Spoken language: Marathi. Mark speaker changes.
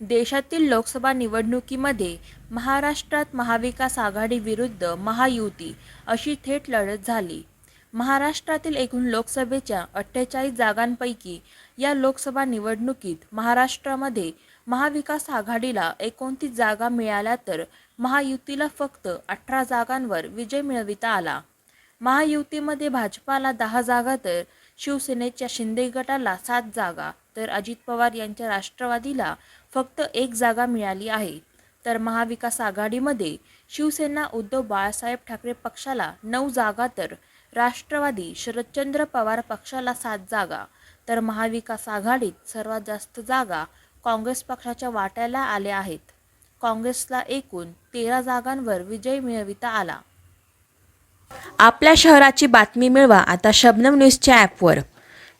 Speaker 1: देशातील लोकसभा निवडणुकीमध्ये महाराष्ट्रात महाविकास आघाडी विरुद्ध महायुती अशी थेट लढत झाली. महाराष्ट्रातील एकूण लोकसभेच्या अठ्ठेचाळीस जागांपैकी या लोकसभा निवडणुकीत महाराष्ट्रामध्ये महाविकास आघाडीला एकोणतीस जागा मिळाल्या तर महायुतीला फक्त अठरा जागांवर विजय मिळविता आला. महायुतीमध्ये भाजपाला दहा जागा तर शिवसेनेच्या शिंदे गटाला सात जागा तर अजित पवार यांच्या राष्ट्रवादीला फक्त एक जागा मिळाली आहे. तर महाविकास आघाडीमध्ये शिवसेना उद्धव बाळासाहेब ठाकरे पक्षाला नऊ जागा तर राष्ट्रवादी शरदचंद्र पवार पक्षाला सात जागा तर महाविकास आघाडीत सर्वात जास्त जागा काँग्रेस पक्षाच्या वाट्याला आल्या आहेत. काँग्रेसला एकूण तेरा जागांवर विजय मिळविता आला. आपल्या शहराची बातमी मिळवा आता शबनम न्यूजच्या ॲपवर